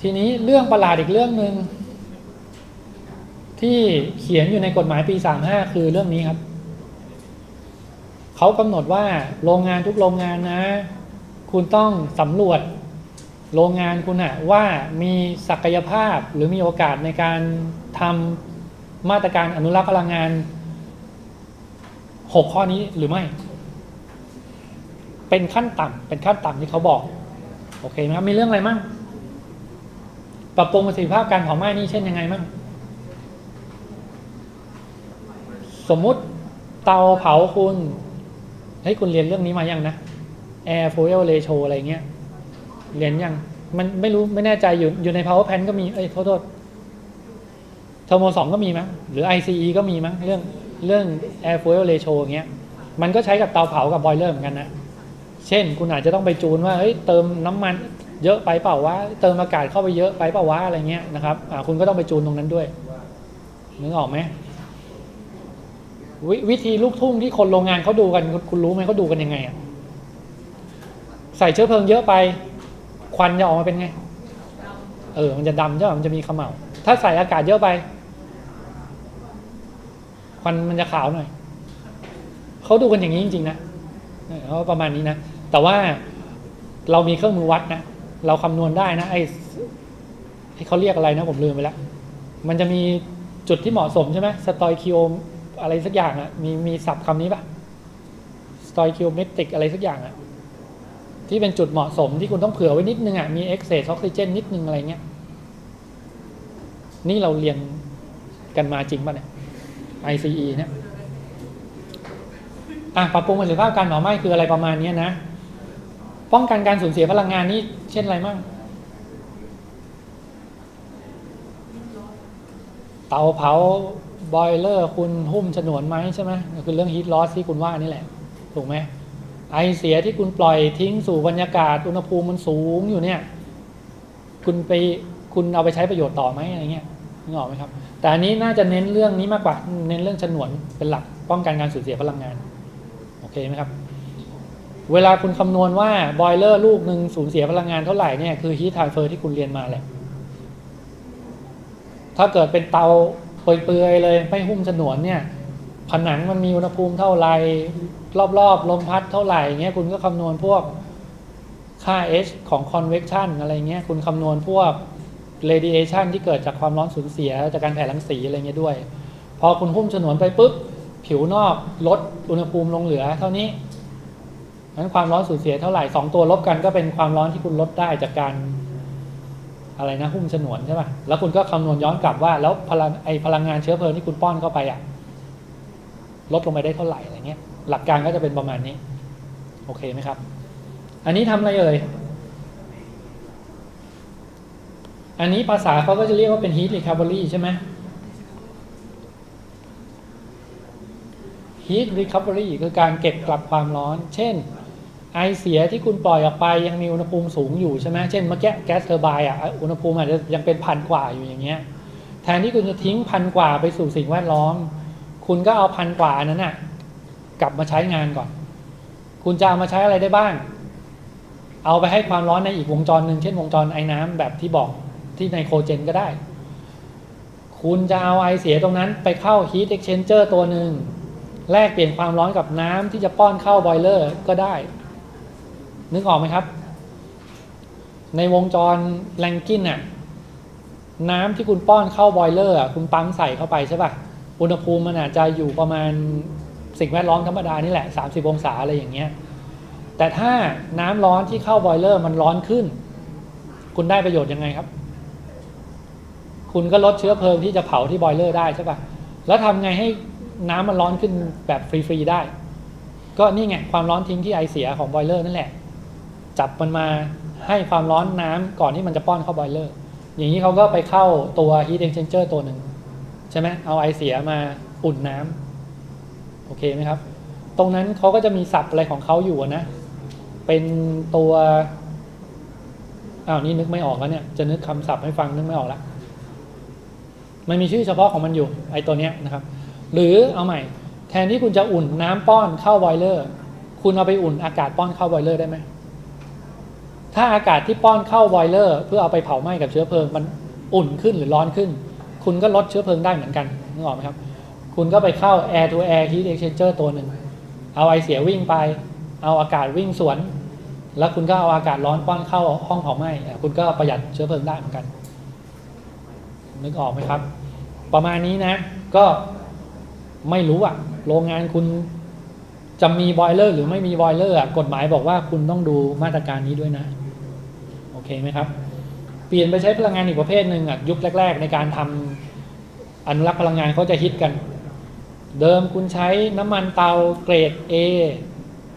ทีนี้เรื่องประหลาดอีกเรื่องหนึ่งที่เขียนอยู่ในกฎหมายปี 35 คือเรื่องนี้ครับ เขากำหนดว่าโรงงานทุกโรงงานนะ คุณต้องสำรวจโรงงานคุณอะว่ามีศักยภาพหรือมีโอกาสในการทำมาตรการอนุรักษ์พลังงาน 6 ข้อนี้หรือไม่ เป็นขั้นต่ำเป็นขั้นต่ำที่เขาบอก โอเคไหมครับมีเรื่องอะไรมั่ง ปรับปรุงประสิทธิภาพการเผาไหม้นี่เช่นยังไงมั่งสมมุติเตาเผาคุณเฮ้ยคุณเรียนเรื่องนี้มายังนะ air fuel ratio อะไรเงี้ย เรียนยัง มันไม่รู้ไม่แน่ใจอยู่อยู่ใน power pan ก็มี เอ้ยโทษโทษเทอร์โมสองก็มีมั้งหรือ ICE ก็มีมั้งเรื่องเรื่อง air fuel ratio เงี้ย มันก็ใช้กับเตาเผากับบอยเลอร์เหมือนกันนะ เช่นคุณอาจจะต้องไปจูนว่า เฮ้ยเติมน้ำมัน เยอะไปเปล่าวะเติมอากาศเข้าไปเยอะไปเปล่าวะอะไรเงี้ยนะครับคุณก็ต้องไปจูนตรงนั้นด้วยนึกออกไหมววิธีลูกทุ่งที่คนโรงงานเขาดูกันคุณรู้ไหมเขาดูกันยังไงอะใส่เชื้อเพลิงเยอะไป ควันจะออกมาเป็นไง เออ มันจะดำใช่ไหมมันจะมีเขมเหลาถ้าใส่อากาศเยอะไป ควันมันจะขาวหน่อยเขาดูกันอย่างนี้จริง ๆ นะเขาประมาณนี้นะแต่ว่าเรามีเครื่องมือวัดนะ เราคำนวณได้นะไอ้ไอ้เขาเรียกอะไรนะผมลืมไปแล้วมันจะมีจุดที่เหมาะสมใช่ไหมสตอยคิโออะไรสักอย่างอะมีมีศัพท์คำนี้ปะสตอยคิโอเมตริกอะไรสักอย่างอะที่เป็นจุดเหมาะสมที่คุณต้องเผื่อไว้นิดนึงอะมีเอ็กเซสออกซิเจนนิดนึงอะไรเงี้ยนี่เราเรียนกันมาจริงป่ะเนี่ย ICE เนี่ยอะปรับปรุงประสิทธิภาพการเผาไหม้คืออะไรประมาณนี้นะ ป้องกันการสูญเสียพลังงานนี่เช่นอะไรมั่งเตาเผาบอยเลอร์คุณหุ้มฉนวนไหมใช่ไหมคือเรื่องฮีทลอสที่คุณว่านี่แหละ ถูกไหมไอเสียที่คุณปล่อยทิ้งสู่บรรยากาศอุณหภูมิมันสูงอยู่เนี่ย คุณไปคุณเอาไปใช้ประโยชน์ต่อไหมอะไรเงี้ยนึกออกไหมครับ แต่อันนี้น่าจะเน้นเรื่องนี้มากกว่า เน้นเรื่องฉนวนเป็นหลักป้องกันการสูญเสียพลังงาน โอเคไหมครับ เวลาคุณคำนวณว่าบอยเลอร์ลูกหนึ่งสูญเสียพลังงานเท่าไหร่เนี่ยคือฮีททรานเฟอร์ที่คุณเรียนมาแหละ ถ้าเกิดเป็นเตาเปื่อยๆเลยไม่หุ้มฉนวนเนี่ย ผนังมันมีอุณหภูมิเท่าไหร่รอบๆลมพัดเท่าไหร่เงี้ยคุณก็คำนวณพวกค่า H ของ convection อะไรเงี้ยคุณคำนวณพวก radiation ที่เกิดจากความร้อนสูญเสียจากการแผ่รังสีอะไรเงี้ยด้วย พอคุณหุ้มฉนวนไปปุ๊บผิวนอกลดอุณหภูมิลงเหลือเท่านี้ นั้นความร้อนสูญเสียเท่าไหร่สองตัวลบกันก็เป็นความร้อนที่คุณลดได้จากการอะไรนะหุ้มฉนวนใช่ป่ะแล้วคุณก็คำนวณย้อนกลับว่า แล้วพลังไอพลังงานเชื้อเพลิงที่คุณป้อนเข้าไปอะลดลงไปได้เท่าไหร่อะไรเงี้ย หลักการก็จะเป็นประมาณนี้ โอเคไหมครับ อันนี้ทำอะไรเอ่ยอันนี้ภาษาเขาก็จะเรียกว่าเป็น heat recovery ใช่ไหม heat recovery คือการเก็บกลับความร้อน เช่น ไอเสียที่คุณปล่อยออกไปยังมีอุณหภูมิสูงอยู่ใช่ไหมเช่นเมื่อกี้แก๊สเทอร์ไบน์อะอุณหภูมิอาจจะยังเป็นพันกว่าอยู่อย่างเงี้ยแทนที่คุณจะทิ้งพันกว่าไปสู่สิ่งแวดล้อม คุณก็เอาพันกว่านั้นน่ะกลับมาใช้งานก่อน คุณจะเอามาใช้อะไรได้บ้าง เอาไปให้ความร้อนในอีกวงจรหนึ่งเช่นวงจรไอ้น้ำแบบที่บอกที่ไนโครเจนก็ได้ คุณจะเอาไอเสียตรงนั้นไปเข้า heat exchanger ตัวหนึ่งแลกเปลี่ยนความร้อนกับน้ำที่จะป้อนเข้าบอยเลอร์ก็ได้ นึกออกไหมครับ ในวงจรแรงกินน่ะน้ำที่คุณป้อนเข้าบอยเลอร์คุณปั๊มใส่เข้าไปใช่ป่ะ อุณหภูมิมันอาจจะอยู่ประมาณสิ่งแวดล้อมธรรมดานี่แหละ 30 องศาอะไรอย่างเงี้ย แต่ถ้าน้ำร้อนที่เข้าบอยเลอร์มันร้อนขึ้น คุณได้ประโยชน์ยังไงครับ คุณก็ลดเชื้อเพลิงที่จะเผาที่บอยเลอร์ได้ใช่ป่ะ แล้วทำไงให้น้ำมันร้อนขึ้นแบบฟรีๆได้ ก็นี่ไงความร้อนทิ้งที่ไอเสียของบอยเลอร์นั่นแหละ จับมันมาให้ความร้อนน้ำก่อนที่มันจะป้อนเข้าบอยเลอร์ อย่างนี้เขาก็ไปเข้าตัว heat exchanger ตัวหนึ่งใช่ไหมเอาไอเสียมาอุ่นน้ำโอเคไหมครับ ตรงนั้นเขาก็จะมีศัพท์อะไรของเขาอยู่นะ เป็นตัวอ้าวนี่นึกไม่ออกแล้วเนี่ย จะนึกคำศัพท์ให้ฟังนึกไม่ออกแล้วมันมีชื่อเฉพาะของมันอยู่ไอตัวเนี้ยนะครับ หรือเอาใหม่ แทนที่คุณจะอุ่นน้ำป้อนเข้าบอยเลอร์ คุณเอาไปอุ่นอากาศป้อนเข้าบอยเลอร์ได้ไหม ถ้าอากาศที่ป้อนเข้าบอยเลอร์ เพื่อเอาไปเผาไหม้กับเชื้อเพลิง มันอุ่นขึ้นหรือร้อนขึ้น คุณก็ลดเชื้อเพลิงได้เหมือนกันนึกออกไหมครับ คุณก็ไปเข้า air to air heat exchanger ตัวหนึ่งเอาไอเสียวิ่งไป เอาอากาศวิ่งสวน แล้วคุณก็เอาอากาศร้อนป้อนเข้าห้องเผาไหม้คุณก็ประหยัดเชื้อเพลิงได้เหมือนกัน นึกออกไหมครับ ประมาณนี้นะ ก็ไม่รู้อะโรงงานคุณจะมีบอยเลอร์หรือไม่มีบอยเลอร์กฎหมายบอกว่าคุณต้องดูมาตรการนี้ด้วยนะ เคไหมครับ เปลี่ยนไปใช้พลังงานอีกประเภทหนึ่งอะยุคแรก ๆ ในการทำอนุรักษ์พลังงานเขาจะฮิตกัน เดิมคุณใช้น้ำมันเตาเกรด A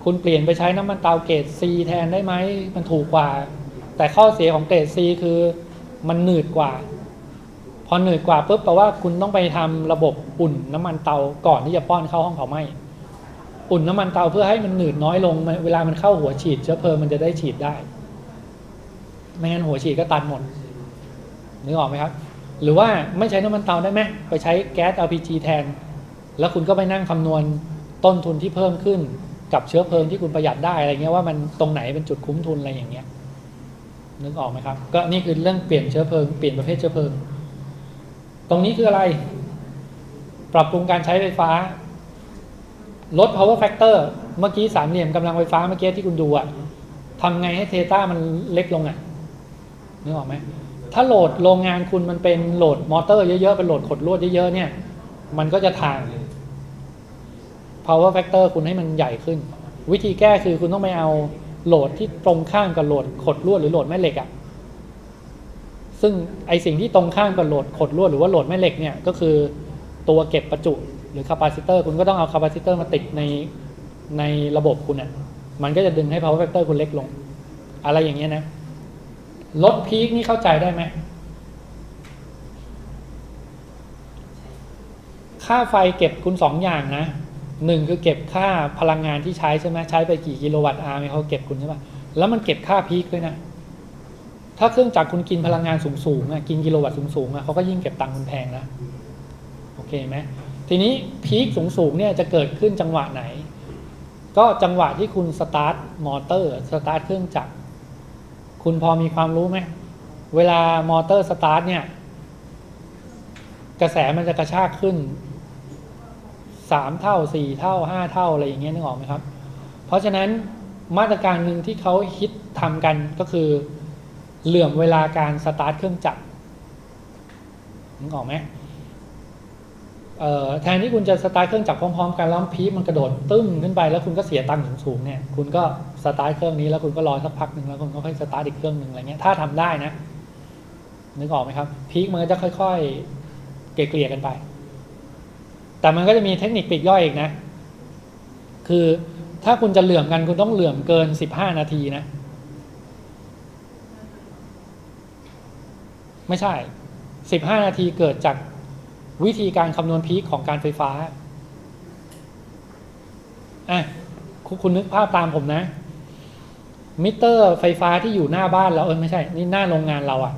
คุณเปลี่ยนไปใช้น้ำมันเตาเกรด C แทนได้ไหมมันถูกกว่า แต่ข้อเสียของเกรด C คือมันหนืดกว่า พอหนืดกว่าปุ๊บแปลว่าคุณต้องไปทำระบบอุ่นน้ำมันเตาก่อนที่จะป้อนเข้าห้องเผาไหม้อุ่นน้ำมันเตาเพื่อให้มันหนืดน้อยลง เวลามันเข้าหัวฉีดเชื้อเพลิงมันจะได้ฉีดได้ ไม่งั้นหัวฉีดก็ตันหมดนึกออกไหมครับ หรือว่าไม่ใช้น้ำมันเตาได้ไหมไปใช้แก๊ส LPG แทน แล้วคุณก็ไปนั่งคำนวณต้นทุนที่เพิ่มขึ้นกับเชื้อเพลิงที่คุณประหยัดได้อะไรเงี้ยว่ามันตรงไหนเป็นจุดคุ้มทุนอะไรอย่างเงี้ยนึกออกไหมครับ ก็นี่คือเรื่องเปลี่ยนเชื้อเพลิงเปลี่ยนประเภทเชื้อเพลิง ตรงนี้คืออะไร ปรับปรุงการใช้ไฟฟ้า ลด power factor เมื่อกี้สามเหลี่ยมกำลังไฟฟ้าเมื่อกี้ที่คุณดูอะทำไงให้เทต้ามันเล็กลงอะ นึกออกไหมถ้าโหลดโรงงานคุณมันเป็นโหลดมอเตอร์เยอะๆเป็นโหลดขดลวดเยอะๆเนี่ย มันก็จะทาง power factor คุณให้มันใหญ่ขึ้น วิธีแก้คือคุณต้องไปเอาโหลดที่ตรงข้ามกับโหลดขดลวดหรือโหลดแม่เหล็กอะซึ่งไอสิ่งที่ตรงข้ามกับโหลดขดลวดหรือว่าโหลดแม่เหล็กเนี่ยก็คือตัวเก็บประจุหรือคาปาซิเตอร์คุณก็ต้องเอาคาปาซิเตอร์มาติดในในระบบคุณเนี่ยมันก็จะดึงให้ power factor คุณเล็กลง อะไรอย่างเงี้ยนะ ลดพีคนี่เข้าใจได้ไหม ค่าไฟเก็บคุณสองอย่างนะหนึ่งคือเก็บค่าพลังงานที่ใช้ใช่ไหมใช้ไปกี่กิโลวัตต์อาร์เขาเก็บคุณใช่ปะแล้วมันเก็บค่าพีคด้วยนะ ถ้าเครื่องจักรคุณกินพลังงานสูงสูงๆอะกินกิโลวัตต์สูงสูงๆอะเขาก็ยิ่งเก็บตังค์คุณแพงนะโอเคไหมทีนี้พีคสูงสูงๆเนี่ยจะเกิดขึ้นจังหวะไหน ก็จังหวะที่คุณสตาร์ทมอเตอร์สตาร์ทเครื่องจักร คุณพอมีความรู้ไหม เวลามอเตอร์สตาร์ทเนี่ย กระแสมันจะกระชากขึ้นสามเท่าสี่เท่าห้าเท่าอะไรอย่างเงี้ยนึกออกไหมครับ เพราะฉะนั้นมาตรการหนึ่งที่เขาฮิตทำกันก็คือ เหลื่อมเวลาการสตาร์ทเครื่องจักรนึกออกไหมเออแทนที่คุณจะสตาร์ทเครื่องจักรพร้อมๆ กันแล้วพีมันกระโดดตึ้มขึ้นไปแล้วคุณก็เสียตังค์สูงๆเนี่ย คุณก็ สตาร์ทเครื่องนี้แล้วคุณก็รอสักพักหนึ่งแล้วคุณก็ค่อยสตาร์ทอีกเครื่องหนึ่งอะไรเงี้ยถ้าทำได้นะนึกออกไหมครับพีคมันก็จะค่อยๆ เกลี่ยกันไป แต่มันก็จะมีเทคนิคปีกย่อยอีกนะ คือถ้าคุณจะเหลื่อมกันคุณต้องเหลื่อมเกินสิบห้านาทีนะ ไม่ใช่สิบห้านาทีเกิดจากวิธีการคำนวณพีคของการไฟฟ้าอะคุณนึกภาพตามผมนะ มิเตอร์ไฟฟ้าที่อยู่หน้าบ้านเราเออไม่ใช่ นี่หน้าโรงงานเราอะ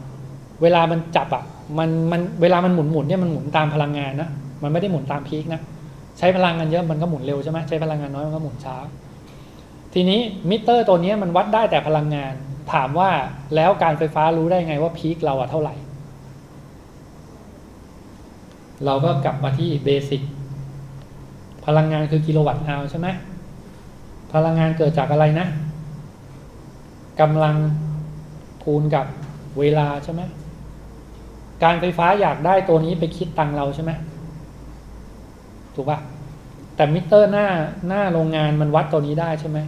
เวลามันจับอะมันมันเวลามันหมุนหมุนเนี่ยมันหมุนตามพลังงานนะมันไม่ได้หมุนตามพีคนะใช้พลังงานเยอะมันก็หมุนเร็วใช่ไหมใช้พลังงานน้อยมันก็หมุนช้า ทีนี้มิเตอร์ตัวนี้มันวัดได้แต่พลังงาน ถามว่าแล้วการไฟฟ้ารู้ได้ไงว่าพีคเราอะเท่าไหร่ เราก็กลับมาที่เบสิกพลังงานคือกิโลวัตต์อาวใช่ไหมพลังงานเกิดจากอะไรนะ กำลังคูณกับเวลาใช่ไหมการไฟฟ้าอยากได้ตัวนี้ไปคิดตังเราใช่ไหมถูกปะแต่มิเตอร์หน้าหน้าโรงงานมันวัดตัวนี้ได้ใช่ไหม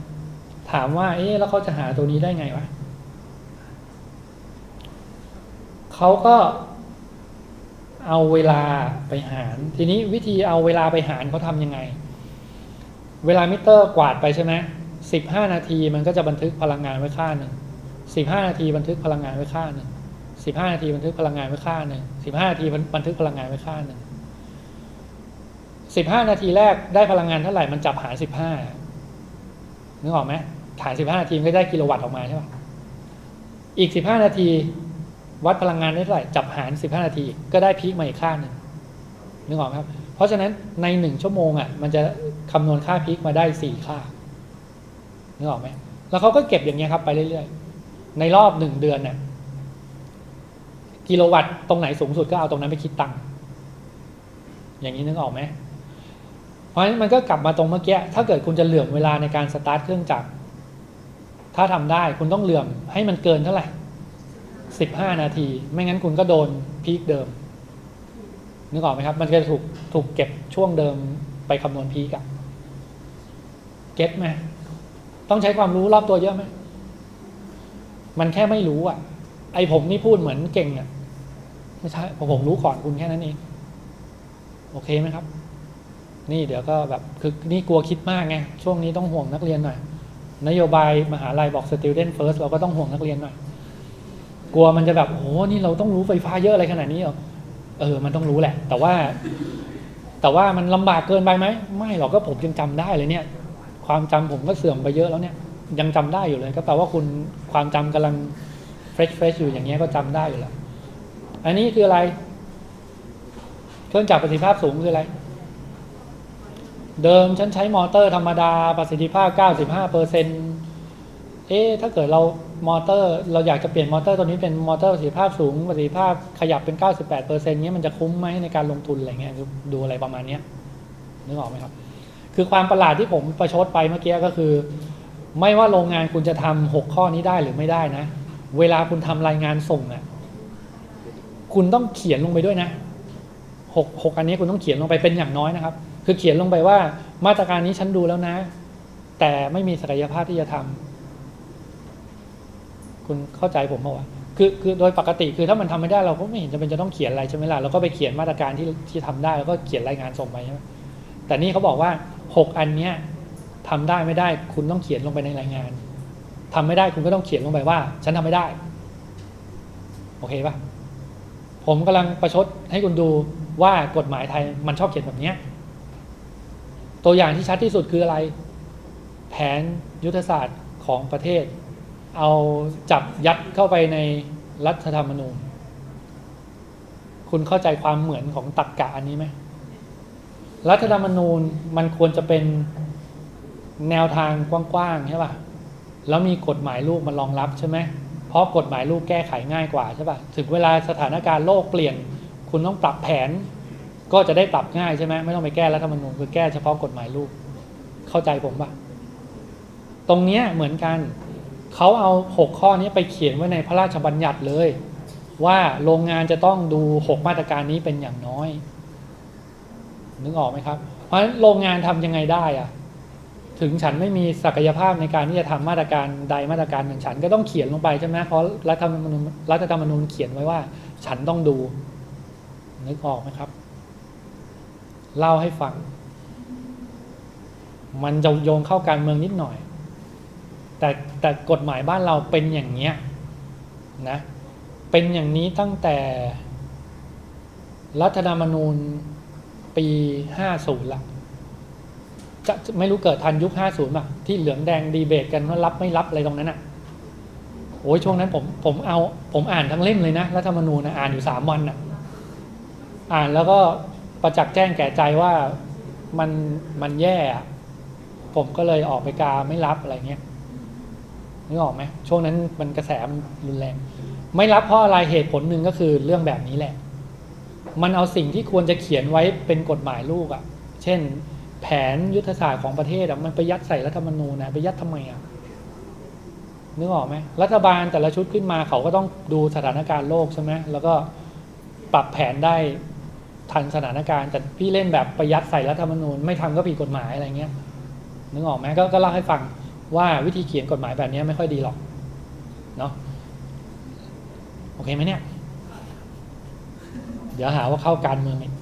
ถามว่า เอ๊ะแล้วเขาจะหาตัวนี้ได้ไงวะเขาก็เอาเวลาไปหาร ทีนี้วิธีเอาเวลาไปหารเขาทำยังไง เวลามิเตอร์กวาดไปใช่ไหม สิบห้านาทีมันก็จะบันทึกพลังงานไว้ค่าหนึ่งสิบห้านาทีบันทึกพลังงานไว้ค่าหนึ่งสิบห้านาทีบันทึกพลังงานไว้ค่าหนึ่งสิบห้านาทีบันทึกพลังงานไว้ค่าหนึ่งสิบห้านาทีแรกได้พลังงานเท่าไหร่มันจับหารสิบห้านึกออกไหมหารสิบห้านาทีมันก็ได้กิโลวัตต์ออกมาใช่ปะอีกสิบห้านาทีวัดพลังงานได้เท่าไหร่จับหารสิบห้านาทีก็ได้พีคมาอีกค่าหนึ่งนึกออกไหมครับ เพราะฉะนั้นในหนึ่งชั่วโมงอะมันจะคำนวณค่าพีคมาได้สี่ค่า นึกออกไหมแล้วเขาก็เก็บอย่างเงี้ยครับไปเรื่อยๆ ในรอบหนึ่งเดือนเนี่ยกิโลวัตต์ตรงไหนสูงสุดก็เอาตรงนั้นไปคิดตังค์อย่างนี้นึกออกไหมเพราะฉะนั้นมันก็กลับมาตรงเมื่อกี้ถ้าเกิดคุณจะเหลื่อมเวลาในการสตาร์ทเครื่องจักรถ้าทำได้คุณต้องเหลื่อมให้มันเกินเท่าไหร่สิบห้านาที ไม่งั้นคุณก็โดนพีคเดิม นึกออกไหมครับ มันก็จะถูกถูกเก็บช่วงเดิมไปคำนวณพีกอะเก็ตไหม ต้องใช้ความรู้รอบตัวเยอะไหมมันแค่ไม่รู้อะ ไอผมนี่พูดเหมือนเก่งอะไม่ใช่ผมผมรู้ก่อนคุณแค่นั้นเองโอเคไหมครับ นี่เดี๋ยวก็แบบคือนี่กลัวคิดมากไงช่วงนี้ต้องห่วงนักเรียนหน่อยนโยบายมหาลัยบอก student first เราก็ต้องห่วงนักเรียนหน่อยกลัวมันจะแบบโอ้โหนี่เราต้องรู้ไฟฟ้าเยอะอะไรขนาดนี้เหรอเออ มันต้องรู้แหละ แต่ว่า แต่ว่ามันลำบากเกินไปไหม ไม่หรอกก็ผมยังจำได้เลยเนี่ย ความจำผมก็เสื่อมไปเยอะแล้วเนี่ย ยังจำได้อยู่เลย ก็แปลว่าคุณความจำกำลังเฟรชเฟรชอยู่อย่างเงี้ยก็จำได้อยู่แล้ว อันนี้คืออะไร เครื่องจักรประสิทธิภาพสูงคืออะไร เดิมฉันใช้มอเตอร์ธรรมดาประสิทธิภาพ 95เปอร์เซ็นต์เอ๊ะถ้าเกิดเรามอเตอร์ เราอยากจะเปลี่ยนมอเตอร์ตัวนี้เป็นมอเตอร์ประสิทธิภาพสูงประสิทธิภาพขยับเป็น 98เปอร์เซ็นต์เงี้ยมันจะคุ้มไหมในการลงทุนอะไรเงี้ยดูอะไรประมาณเนี้ยนึกออกไหมครับ คือความประหลาดที่ผมประชดไปเมื่อกี้ก็คือ ไม่ว่าโรงงานคุณจะทำหกข้อนี้ได้หรือไม่ได้นะ เวลาคุณทำรายงานส่งอะคุณต้องเขียนลงไปด้วยนะหกหกอันนี้คุณต้องเขียนลงไปเป็นอย่างน้อยนะครับ คือเขียนลงไปว่ามาตรการนี้ฉันดูแล้วนะ แต่ไม่มีศักยภาพที่จะทำคุณเข้าใจผมเปล่าวะคือคือโดยปกติคือถ้ามันทำไม่ได้เราก็ไม่เห็นจะเป็นจะต้องเขียนอะไรใช่ไหมล่ะเราก็ไปเขียนมาตรการที่ที่ทำได้แล้วก็เขียนรายงานส่งไปใช่ไหมแต่นี่เขาบอกว่า หกอันเนี้ยทำได้ไม่ได้คุณต้องเขียนลงไปในรายงานทำไม่ได้คุณก็ต้องเขียนลงไปว่า ฉันทำไม่ได้ โอเคปะผมกำลังประชดให้คุณดูว่ากฎหมายไทยมันชอบเขียนแบบเนี้ยตัวอย่างที่ชัดที่สุดคืออะไร แผนยุทธศาสตร์ของประเทศ เอาจับยัดเข้าไปในรัฐธรรมนูญ คุณเข้าใจความเหมือนของตรรกกะอันนี้ไหม รัฐธรรมนูญมันควรจะเป็นแนวทางกว้างๆใช่ป่ะ แล้วมีกฎหมายลูกมารองรับใช่ไหม เพราะกฎหมายลูกแก้ไขง่ายกว่าใช่ป่ะ ถึงเวลาสถานการณ์โลกเปลี่ยน คุณต้องปรับแผน ก็จะได้ปรับง่ายใช่ไหมไม่ต้องไปแก้รัฐธรรมนูญคือแก้เฉพาะกฎหมายลูก เข้าใจผมป่ะ ตรงเนี้ยเหมือนกัน เขาเอาหกข้อนี้ไปเขียนไว้ในพระราชบัญญัติเลย ว่าโรงงานจะต้องดูหกมาตรการนี้เป็นอย่างน้อย นึกออกไหมครับ เพราะฉะนั้นโรงงานทำยังไงได้อะถึงฉันไม่มีศักยภาพในการที่จะทำมาตรการใดมาตรการหนึ่งฉันก็ต้องเขียนลงไปใช่ไหมเพราะรัฐธรรมนูญรัฐธรรมนูญเขียนไว้ว่า ฉันต้องดู นึกออกไหมครับ เล่าให้ฟัง มันจะโยงเข้าการเมืองนิดหน่อย แต่แต่กฎหมายบ้านเราเป็นอย่างเนี้ยนะเป็นอย่างนี้ตั้งแต่รัฐธรรมนูญ ปีห้าศูนย์ละจะไม่รู้เกิดทันยุคห้าศูนย์ป่ะที่เหลืองแดงดีเบตกันว่ารับไม่รับอะไรตรงนั้นอะโอ้ยช่วงนั้นผมผมเอาผมอ่านทั้งเล่มเลยนะรัฐธรรมนูญนะอ่านอยู่สามวันอะอ่านแล้วก็ประจักษ์แจ้งแก่ใจว่ามันมันแย่อะผมก็เลยออกไปกาไม่รับอะไรเงี้ยนึกออกไหมช่วงนั้นมันกระแสมันรุนแรง ไม่รับเพราะอะไรเหตุผลหนึ่งก็คือเรื่องแบบนี้แหละ มันเอาสิ่งที่ควรจะเขียนไว้เป็นกฎหมายลูกอะ่ะ เช่น แผนยุทธศาสตร์ของประเทศอะ่ะมันไปยัดใส่รัฐธรรมนูญนะไปยัดทำไมอะ่ะนึกออกไหมรัฐบาลแต่ละชุดขึ้นมาเขาก็ต้องดูสถานการณ์โลกใช่ไหมแล้วก็ปรับแผนได้ทันสถานการณ์ แต่พี่เล่นแบบประยัดใส่รัฐธรรมนูญไม่ทำก็ผิดกฎหมายอะไรเงี้ยนึกออกไหมกก็เล่าให้ฟังว่าวิธีเขียนกฎหมายแบบนี้ไม่ค่อยดีหรอกเนาะโอเคไหมเนี่ย เดี๋ยวหาว่าเข้าการเมืองอีก